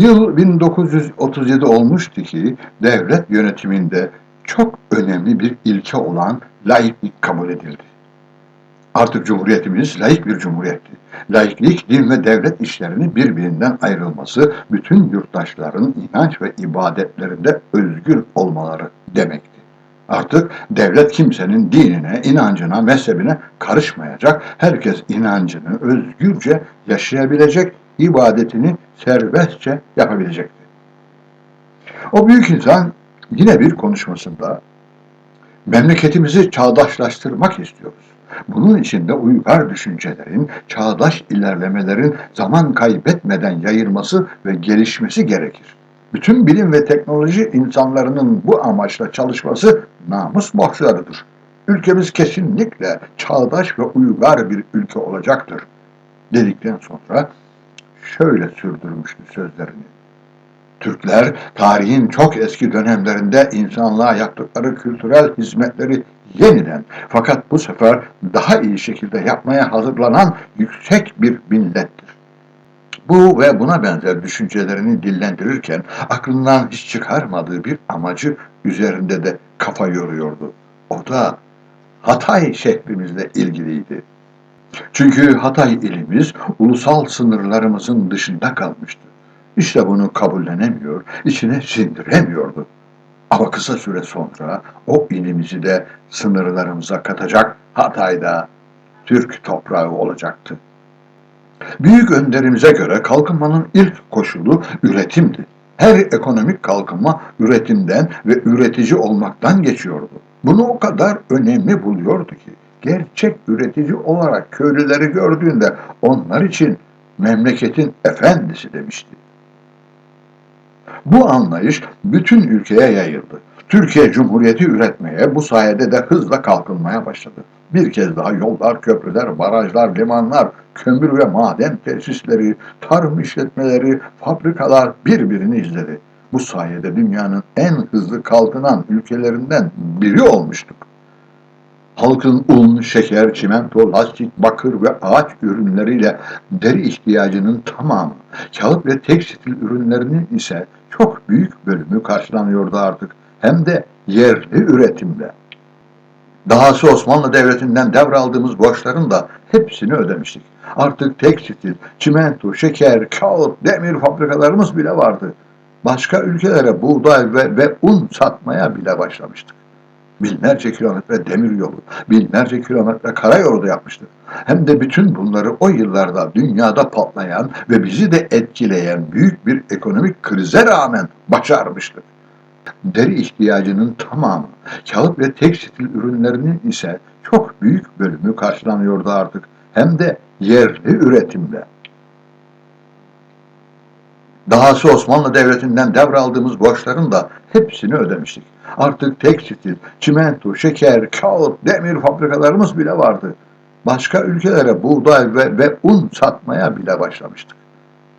Yıl 1937 olmuştu ki devlet yönetiminde çok önemli bir ilke olan laiklik kabul edildi. Artık cumhuriyetimiz laik bir cumhuriyetti. Laiklik, din ve devlet işlerinin birbirinden ayrılması, bütün yurttaşların inanç ve ibadetlerinde özgür olmaları demekti. Artık devlet kimsenin dinine, inancına, mezhebine karışmayacak, herkes inancını özgürce yaşayabilecek, ibadetini serbestçe yapabilecekti. O büyük insan yine bir konuşmasında memleketimizi çağdaşlaştırmak istiyoruz. Bunun için de uygar düşüncelerin, çağdaş ilerlemelerin zaman kaybetmeden yayılması ve gelişmesi gerekir. Bütün bilim ve teknoloji insanlarının bu amaçla çalışması namus borçlarıdır. Ülkemiz kesinlikle çağdaş ve uygar bir ülke olacaktır. Dedikten sonra şöyle sürdürmüştü sözlerini. Türkler tarihin çok eski dönemlerinde insanlığa yaptıkları kültürel hizmetleri yeniden fakat bu sefer daha iyi şekilde yapmaya hazırlanan yüksek bir millettir. Bu ve buna benzer düşüncelerini dillendirirken aklından hiç çıkarmadığı bir amacı üzerinde de kafa yoruyordu. O da Hatay şehrimizle ilgiliydi. Çünkü Hatay ilimiz ulusal sınırlarımızın dışında kalmıştı. İşte bunu kabullenemiyor, içine sindiremiyordu. Ama kısa süre sonra o ilimizi de sınırlarımıza katacak Hatay'da Türk toprağı olacaktı. Büyük önderimize göre kalkınmanın ilk koşulu üretimdi. Her ekonomik kalkınma üretimden ve üretici olmaktan geçiyordu. Bunu o kadar önemli buluyordu ki gerçek üretici olarak köylüleri gördüğünde onlar için memleketin efendisi demişti. Bu anlayış bütün ülkeye yayıldı. Türkiye Cumhuriyeti üretmeye, bu sayede de hızla kalkınmaya başladı. Bir kez daha yollar, köprüler, barajlar, limanlar, kömür ve maden tesisleri, tarım işletmeleri, fabrikalar birbirini izledi. Bu sayede dünyanın en hızlı kalkınan ülkelerinden biri olmuştuk. Halkın un, şeker, çimento, lastik, bakır ve ağaç ürünleriyle deri ihtiyacının tamamı, kağıt ve tekstil ürünlerinin ise çok büyük bölümü karşılanıyordu artık. Hem de yerli üretimle. Dahası Osmanlı Devleti'nden devraldığımız borçların da hepsini ödemiştik. Artık tekstil, çimento, şeker, kağıt, demir fabrikalarımız bile vardı. Başka ülkelere buğday ve, ve un satmaya bile başlamıştık. Binlerce kilometre demir yolu, binlerce kilometre karayolu da yapmıştık. Hem de bütün bunları o yıllarda dünyada patlayan ve bizi de etkileyen büyük bir ekonomik krize rağmen başarmıştık. Deri ihtiyacının tamamı, kağıt ve tekstil ürünlerinin ise çok büyük bölümü karşılanıyordu artık. Hem de yerli üretimle. Dahası Osmanlı Devleti'nden devraldığımız borçların da hepsini ödemiştik. Artık tekstil, çimento, şeker, kağıt, demir fabrikalarımız bile vardı. Başka ülkelere buğday ve, ve un satmaya bile başlamıştık.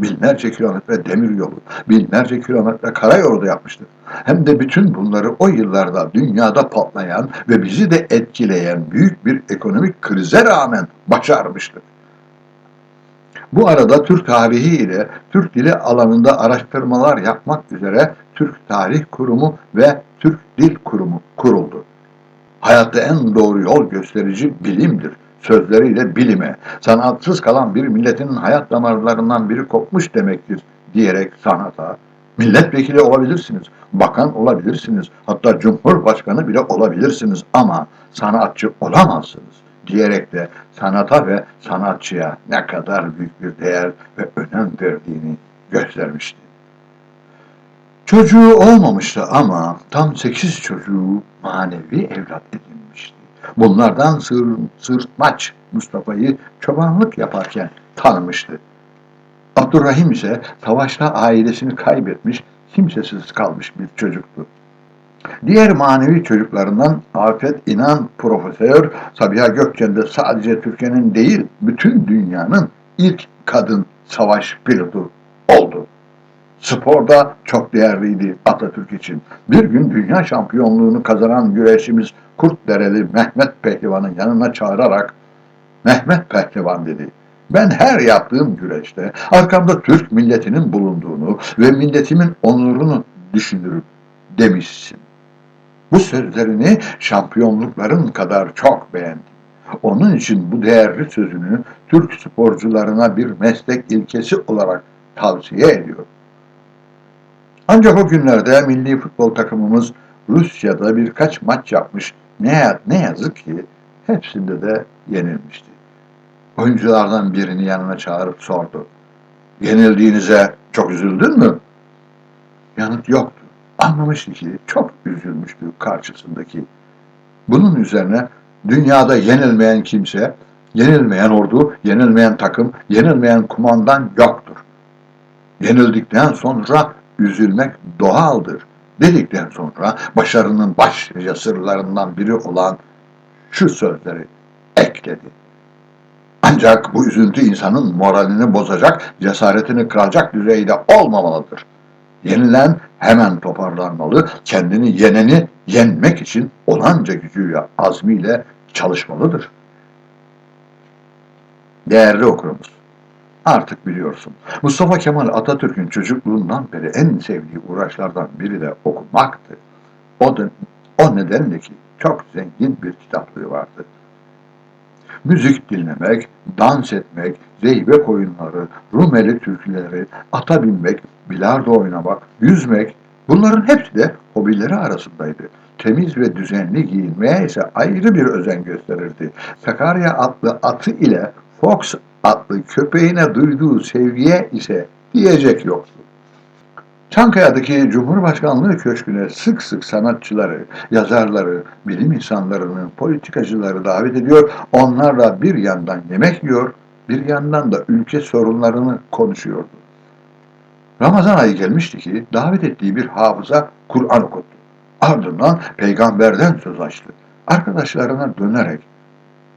Binlerce kilometre demir yolu, binlerce kilometre karayolu da yapmıştık. Hem de bütün bunları o yıllarda dünyada patlayan ve bizi de etkileyen büyük bir ekonomik krize rağmen başarmıştık. Bu arada Türk tarihi ile Türk dili alanında araştırmalar yapmak üzere Türk Tarih Kurumu ve Türk Dil Kurumu kuruldu. Hayatta en doğru yol gösterici bilimdir. Sözleriyle bilime, sanatsız kalan bir milletin hayat damarlarından biri kopmuş demektir diyerek sanata, milletvekili olabilirsiniz, bakan olabilirsiniz, hatta cumhurbaşkanı bile olabilirsiniz ama sanatçı olamazsınız diyerek de sanata ve sanatçıya ne kadar büyük bir değer ve önem verdiğini göstermişti. Çocuğu olmamıştı ama tam sekiz çocuğu manevi evlat edinmişti. Bunlardan sır, sırtmaç Mustafa'yı çobanlık yaparken tanımıştı. Abdurrahim ise savaşta ailesini kaybetmiş, kimsesiz kalmış bir çocuktu. Diğer manevi çocuklarından Afet İnan Profesör Sabiha Gökçen de sadece Türkiye'nin değil bütün dünyanın ilk kadın savaş pilotu oldu. Sporda çok değerliydi Atatürk için. Bir gün dünya şampiyonluğunu kazanan güreşimiz Kurtdereli Mehmet Pehlivan'ın yanına çağırarak Mehmet Pehlivan dedi. Ben her yaptığım güreşte arkamda Türk milletinin bulunduğunu ve milletimin onurunu düşünürüm demişsin. Bu sözlerini şampiyonlukların kadar çok beğendim. Onun için bu değerli sözünü Türk sporcularına bir meslek ilkesi olarak tavsiye ediyorum. Ancak o günlerde milli futbol takımımız Rusya'da birkaç maç yapmış. Ne, ne yazık ki hepsinde de yenilmişti. Oyunculardan birini yanına çağırıp sordu. Yenildiğinize çok üzüldün mü? Yanıt yoktu. Anlamıştı ki çok üzülmüştü karşısındaki. Bunun üzerine dünyada yenilmeyen kimse, yenilmeyen ordu, yenilmeyen takım, yenilmeyen kumandan yoktur. Yenildikten sonra üzülmek doğaldır. Dedikten sonra başarının başlıca sırlarından biri olan şu sözleri ekledi. Ancak bu üzüntü insanın moralini bozacak, cesaretini kıracak düzeyde olmamalıdır. Yenilen hemen toparlanmalı, kendini yeneni yenmek için olanca gücüyle, azmiyle çalışmalıdır. Değerli okurumuz, artık biliyorsun. Mustafa Kemal Atatürk'ün çocukluğundan beri en sevdiği uğraşlardan biri de okumaktı. O, da, o nedenle ki çok zengin bir kitaplığı vardı. Müzik dinlemek, dans etmek, zeybek oyunları, Rumeli türküleri, ata binmek, bilardo oynamak, yüzmek bunların hepsi de hobileri arasındaydı. Temiz ve düzenli giyinmeye ise ayrı bir özen gösterirdi. Sakarya adlı atı ile Fox adlı köpeğine duyduğu sevgiye ise diyecek yoktu. Çankaya'daki Cumhurbaşkanlığı Köşkü'ne sık sık sanatçıları, yazarları, bilim insanlarını, politikacıları davet ediyor. Onlarla bir yandan yemek yiyor, bir yandan da ülke sorunlarını konuşuyordu. Ramazan ayı gelmişti ki davet ettiği bir hafıza Kur'an okuttu. Ardından peygamberden söz açtı. Arkadaşlarına dönerek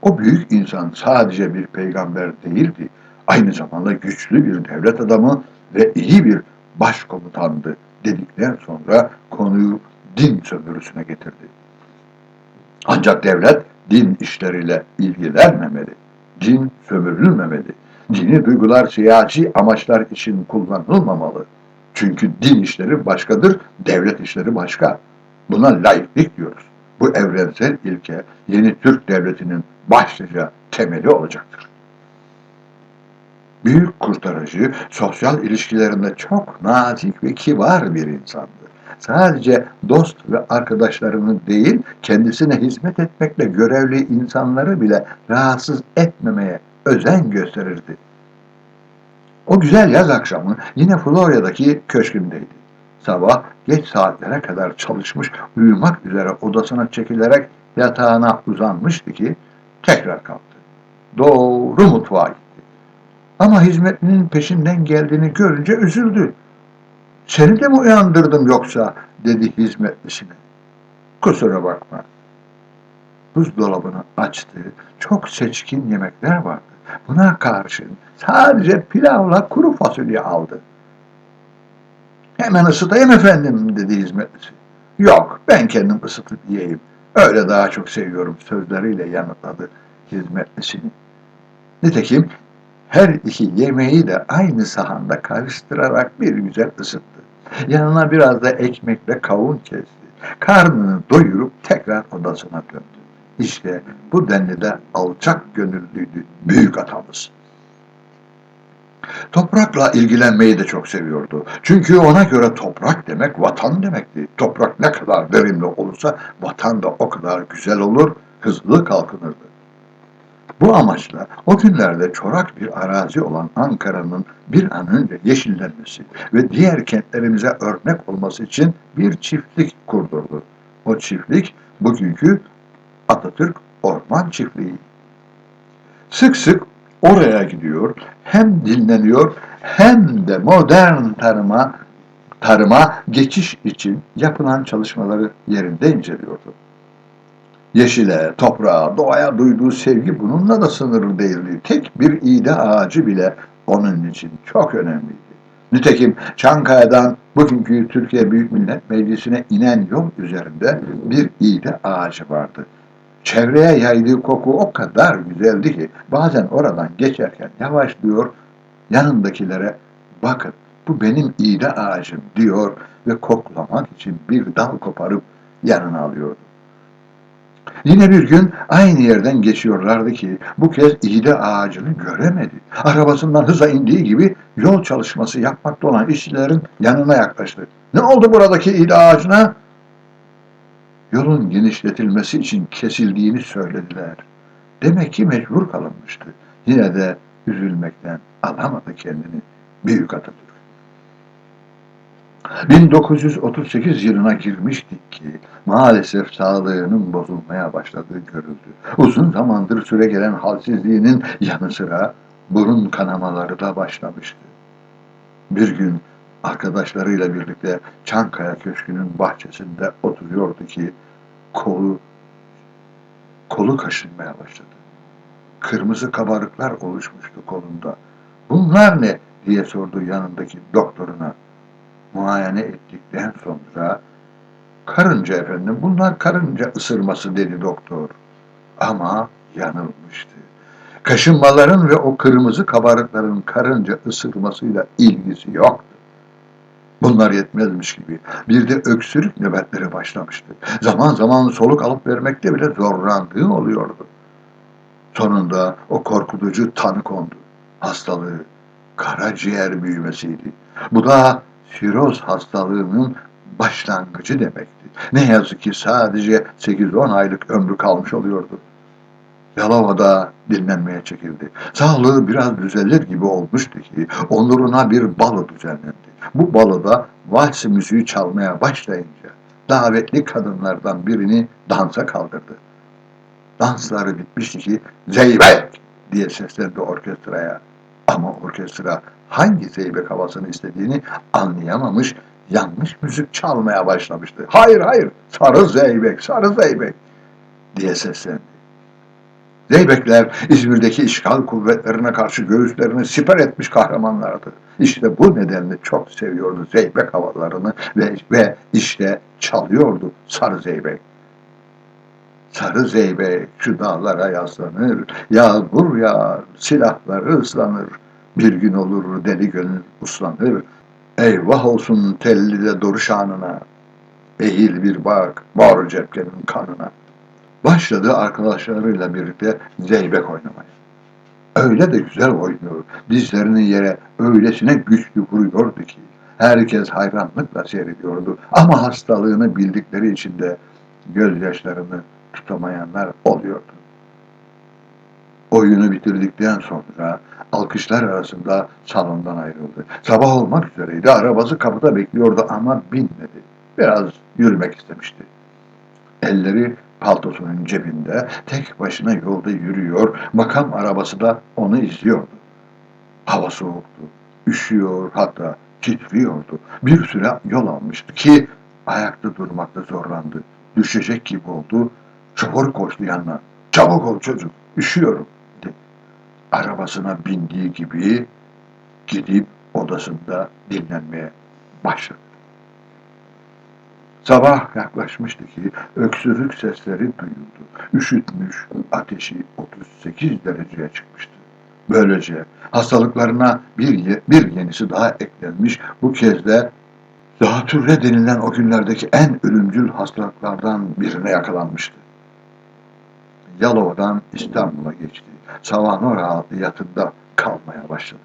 o büyük insan sadece bir peygamber değildi. Aynı zamanda güçlü bir devlet adamı ve iyi bir başkomutandı dedikten sonra konuyu din sömürüsüne getirdi. Ancak devlet din işleriyle ilgilenmemeli. Din sömürülmemeli. Dini duygular siyasi amaçlar için kullanılmamalı. Çünkü din işleri başkadır, devlet işleri başka. Buna laiklik diyoruz. Bu evrensel ilke yeni Türk devletinin başlıca temeli olacaktır. Büyük kurtarıcı sosyal ilişkilerinde çok nazik ve kibar bir insandı. Sadece dost ve arkadaşlarını değil, kendisine hizmet etmekle görevli insanları bile rahatsız etmemeye özen gösterirdi. O güzel yaz akşamı yine Florya'daki köşkündeydi. Sabah geç saatlere kadar çalışmış, uyumak üzere odasına çekilerek yatağına uzanmıştı ki tekrar kalktı. Doğru mutfağa gitti. Ama hizmetlinin peşinden geldiğini görünce üzüldü. Seni de mi uyandırdım yoksa dedi hizmetlisine. Kusura bakma. Buzdolabını açtı. Çok seçkin yemekler vardı. Buna karşın sadece pilavla kuru fasulye aldı. Hemen ısıtayım efendim dedi hizmetlisi. Yok ben kendim ısıtıp yiyeyim. Öyle daha çok seviyorum sözleriyle yanıtladı hizmetlisini. Nitekim her iki yemeği de aynı sahanda karıştırarak bir güzel ısıttı. Yanına biraz da ekmekle kavun kesti. Karnını doyurup tekrar odasına döndü. İşte bu denli de alçak gönüllüydü büyük atamız. Toprakla ilgilenmeyi de çok seviyordu. Çünkü ona göre toprak demek vatan demekti. Toprak ne kadar verimli olursa vatan da o kadar güzel olur, hızlı kalkınırdı. Bu amaçla o günlerde çorak bir arazi olan Ankara'nın bir an önce yeşillenmesi ve diğer kentlerimize örnek olması için bir çiftlik kurdurdu. O çiftlik bugünkü Atatürk Orman Çiftliği. Sık sık oraya gidiyor, hem dinleniyor hem de modern tarıma tarıma geçiş için yapılan çalışmaları yerinde inceliyordu. Yeşile, toprağa, doğaya duyduğu sevgi bununla da sınırlı değildi. Tek bir iğde ağacı bile onun için çok önemliydi. Nitekim Çankaya'dan bugünkü Türkiye Büyük Millet Meclisi'ne inen yol üzerinde bir iğde ağacı vardı. Çevreye yaydığı koku o kadar güzeldi ki bazen oradan geçerken yavaşlıyor, yanındakilere bakın bu benim iğde ağacım diyor ve koklamak için bir dal koparıp yanına alıyordu. Yine bir gün aynı yerden geçiyorlardı ki bu kez iğde ağacını göremedi. Arabasından hıza indiği gibi yol çalışması yapmakta olan işçilerin yanına yaklaştı. Ne oldu buradaki iğde ağacına? Yolun genişletilmesi için kesildiğini söylediler. Demek ki mecbur kalınmıştı. Yine de üzülmekten alamadı kendini Büyük Atatürk. 1938 yılına girmiştik ki maalesef sağlığının bozulmaya başladığı görüldü. Uzun zamandır süre gelen halsizliğinin yanı sıra burun kanamaları da başlamıştı. Bir gün arkadaşlarıyla birlikte Çankaya Köşkü'nün bahçesinde oturuyordu ki kolu kolu kaşınmaya başladı. Kırmızı kabarıklar oluşmuştu kolunda. Bunlar ne diye sordu yanındaki doktoruna. Muayene ettikten sonra karınca efendim bunlar karınca ısırması dedi doktor. Ama yanılmıştı. Kaşınmaların ve o kırmızı kabarıkların karınca ısırmasıyla ilgisi yoktu. Bunlar yetmezmiş gibi. Bir de öksürük nöbetleri başlamıştı. Zaman zaman soluk alıp vermekte bile zorlandığı oluyordu. Sonunda o korkutucu tanı kondu. Hastalığı karaciğer büyümesiydi. Bu da siroz hastalığının başlangıcı demekti. Ne yazık ki sadece 8-10 aylık ömrü kalmış oluyordu. Yalova'da dinlenmeye çekildi. Sağlığı biraz düzelir gibi olmuştu ki onuruna bir balo düzenlendi. Bu baloda vals müziği çalmaya başlayınca davetli kadınlardan birini dansa kaldırdı. Dansları bitmişti ki Zeybek diye seslendi orkestraya. Ama orkestra hangi zeybek havasını istediğini anlayamamış, yanlış müzik çalmaya başlamıştı. Hayır hayır, sarı zeybek, sarı zeybek diye seslendi. Zeybekler İzmir'deki işgal kuvvetlerine karşı göğüslerini siper etmiş kahramanlardı. İşte bu nedenle çok seviyordu Zeybek havalarını ve, ve işte çalıyordu Sarı Zeybek. Sarı Zeybek şu dağlara yaslanır, yağmur yağar, silahları ıslanır. Bir gün olur deli gönül uslanır, eyvah olsun telli de duruşanına. Ehil bir bak, mor cepkenin kanına. Başladı arkadaşlarıyla birlikte zeybek oynamaya. Öyle de güzel oynuyor. Dizlerini yere öylesine güçlü vuruyordu ki herkes hayranlıkla seyrediyordu. Ama hastalığını bildikleri için de gözyaşlarını tutamayanlar oluyordu. Oyunu bitirdikten sonra alkışlar arasında salondan ayrıldı. Sabah olmak üzereydi. Arabası kapıda bekliyordu ama binmedi. Biraz yürümek istemişti. Elleri paltosunun cebinde tek başına yolda yürüyor, makam arabası da onu izliyordu. Hava soğuktu, üşüyor hatta titriyordu. Bir süre yol almıştı ki ayakta durmakta zorlandı. Düşecek gibi oldu. Şoför koştu yanına. Çabuk ol çocuk, üşüyorum dedi. Arabasına bindiği gibi gidip odasında dinlenmeye başladı. Sabah yaklaşmıştı ki öksürük sesleri duyuldu. Üşütmüş, ateşi 38 dereceye çıkmıştı. Böylece hastalıklarına bir, bir yenisi daha eklenmiş. Bu kez de zatürre denilen o günlerdeki en ölümcül hastalıklardan birine yakalanmıştı. Yalova'dan İstanbul'a geçti. Savanora yatında kalmaya başladı.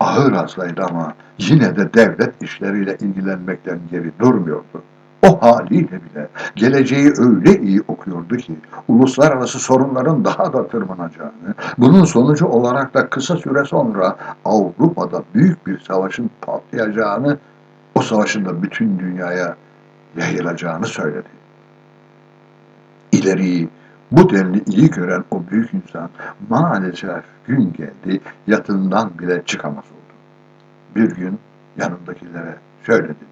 Ağır hastaydı ama yine de devlet işleriyle ilgilenmekten geri durmuyordu. O haliyle bile geleceği öyle iyi okuyordu ki uluslararası sorunların daha da tırmanacağını, bunun sonucu olarak da kısa süre sonra Avrupa'da büyük bir savaşın patlayacağını, o savaşın da bütün dünyaya yayılacağını söyledi. İleriyi bu denli iyi gören o büyük insan maalesef gün geldi yatından bile çıkamaz oldu. Bir gün yanındakilere şöyle dedi.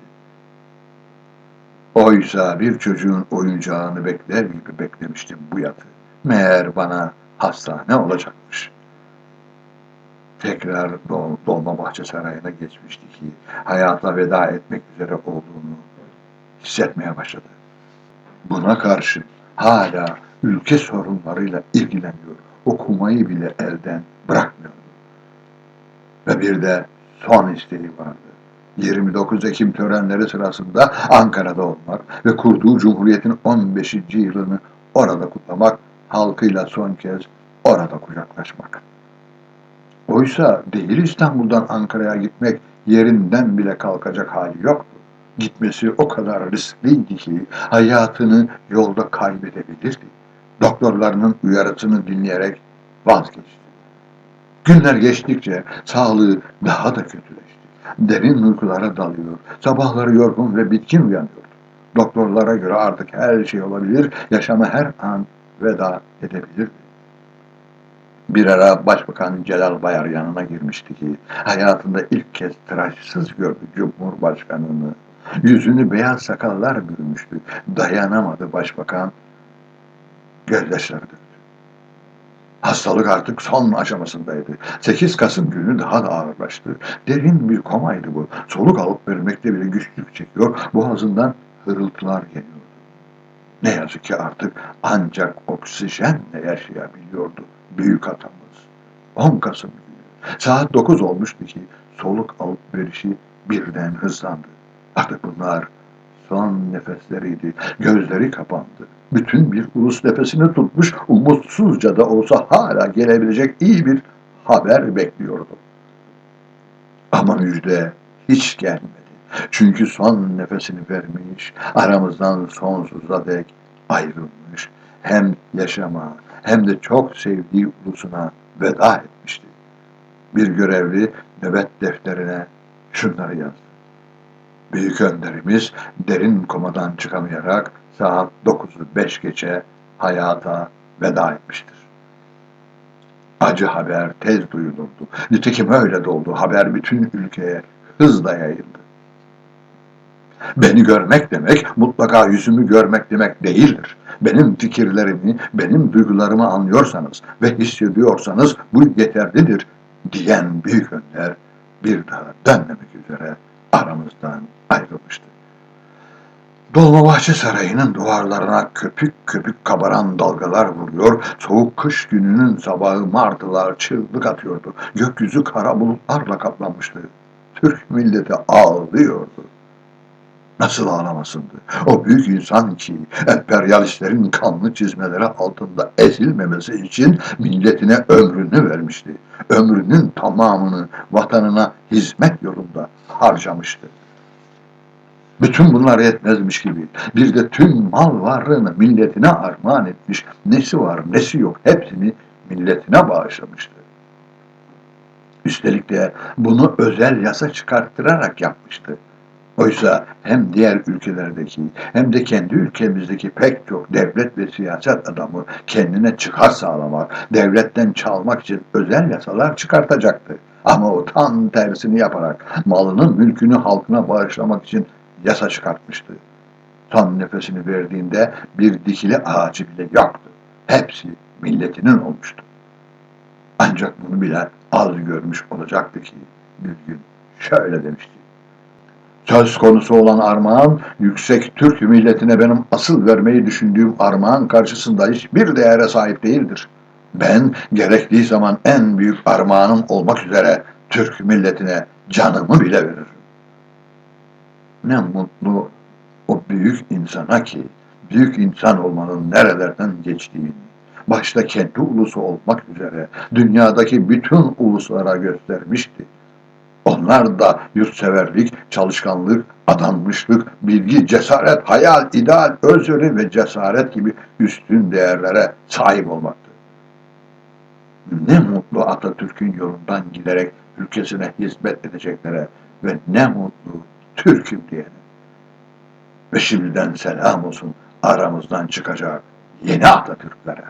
Oysa bir çocuğun oyuncağını bekler gibi beklemiştim bu yatı. Meğer bana hastane olacakmış. Tekrar Dol Dolmabahçe Sarayı'na geçmişti ki hayata veda etmek üzere olduğunu hissetmeye başladı. Buna karşı hala ülke sorunlarıyla ilgileniyor. Okumayı bile elden bırakmıyordu. Ve bir de son isteği vardı. 29 Ekim törenleri sırasında Ankara'da olmak ve kurduğu Cumhuriyet'in 15. yılını orada kutlamak, halkıyla son kez orada kucaklaşmak. Oysa değil İstanbul'dan Ankara'ya gitmek yerinden bile kalkacak hali yoktu. Gitmesi o kadar riskliydi ki hayatını yolda kaybedebilirdi. Doktorlarının uyarısını dinleyerek vazgeçti. Günler geçtikçe sağlığı daha da kötüleşti. Derin uykulara dalıyor, sabahları yorgun ve bitkin uyanıyordu. Doktorlara göre artık her şey olabilir, yaşama her an veda edebilirdi. Bir ara Başbakan Celal Bayar yanına girmişti ki hayatında ilk kez tıraşsız gördü Cumhurbaşkanını. Yüzünü beyaz sakallar bürümüştü. Dayanamadı başbakan. Gözyaşları döktü. Hastalık artık son aşamasındaydı. 8 Kasım günü daha da ağırlaştı. Derin bir komaydı bu. Soluk alıp vermekte bile güçlük çekiyor. Boğazından hırıltılar geliyordu. Ne yazık ki artık ancak oksijenle yaşayabiliyordu büyük atamız. 10 Kasım günü. Saat 9 olmuştu ki soluk alıp verişi birden hızlandı. Artık bunlar son nefesleriydi. Gözleri kapandı. Bütün bir ulus nefesini tutmuş, umutsuzca da olsa hala gelebilecek iyi bir haber bekliyordu. Ama müjde hiç gelmedi. Çünkü son nefesini vermiş, aramızdan sonsuza dek ayrılmış, hem yaşama hem de çok sevdiği ulusuna veda etmişti. Bir görevli nöbet defterine şunları yazdı. Büyük önderimiz derin komadan çıkamayarak saat 9'u 5 geçe hayata veda etmiştir. Acı haber tez duyulurdu. Nitekim öyle de oldu. Haber bütün ülkeye hızla yayıldı. Beni görmek demek mutlaka yüzümü görmek demek değildir. Benim fikirlerimi, benim duygularımı anlıyorsanız ve hissediyorsanız bu yeterlidir diyen büyük önler bir daha dönmemek üzere aramızdan ayrılmıştı. Dolmabahçe Sarayı'nın duvarlarına köpük köpük kabaran dalgalar vuruyor, soğuk kış gününün sabahı martılar çığlık atıyordu. Gökyüzü kara bulutlarla kaplanmıştı. Türk milleti ağlıyordu. Nasıl ağlamasındı? O büyük insan ki emperyalistlerin kanlı çizmeleri altında ezilmemesi için milletine ömrünü vermişti. Ömrünün tamamını vatanına hizmet yolunda harcamıştı. Bütün bunlar yetmezmiş gibi bir de tüm mal varlığını milletine armağan etmiş. Nesi var nesi yok hepsini milletine bağışlamıştı. Üstelik de bunu özel yasa çıkarttırarak yapmıştı. Oysa hem diğer ülkelerdeki hem de kendi ülkemizdeki pek çok devlet ve siyaset adamı kendine çıkar sağlamak, devletten çalmak için özel yasalar çıkartacaktı. Ama o tam tersini yaparak malının mülkünü halkına bağışlamak için yasa çıkartmıştı. Son nefesini verdiğinde bir dikili ağacı bile yoktu. Hepsi milletinin olmuştu. Ancak bunu bile az görmüş olacaktı ki bir gün şöyle demişti. Söz konusu olan armağan, yüksek Türk milletine benim asıl vermeyi düşündüğüm armağan karşısında hiçbir değere sahip değildir. Ben gerektiği zaman en büyük armağanım olmak üzere Türk milletine canımı bile veririm. Ne mutlu o büyük insana ki, büyük insan olmanın nerelerden geçtiğini, başta kendi ulusu olmak üzere dünyadaki bütün uluslara göstermişti. Onlar da yurtseverlik, çalışkanlık, adanmışlık, bilgi, cesaret, hayal, ideal, özveri ve cesaret gibi üstün değerlere sahip olmaktı. Ne mutlu Atatürk'ün yolundan giderek ülkesine hizmet edeceklere ve ne mutlu Türk'üm diyene. Ve şimdiden selam olsun aramızdan çıkacak yeni Atatürklere.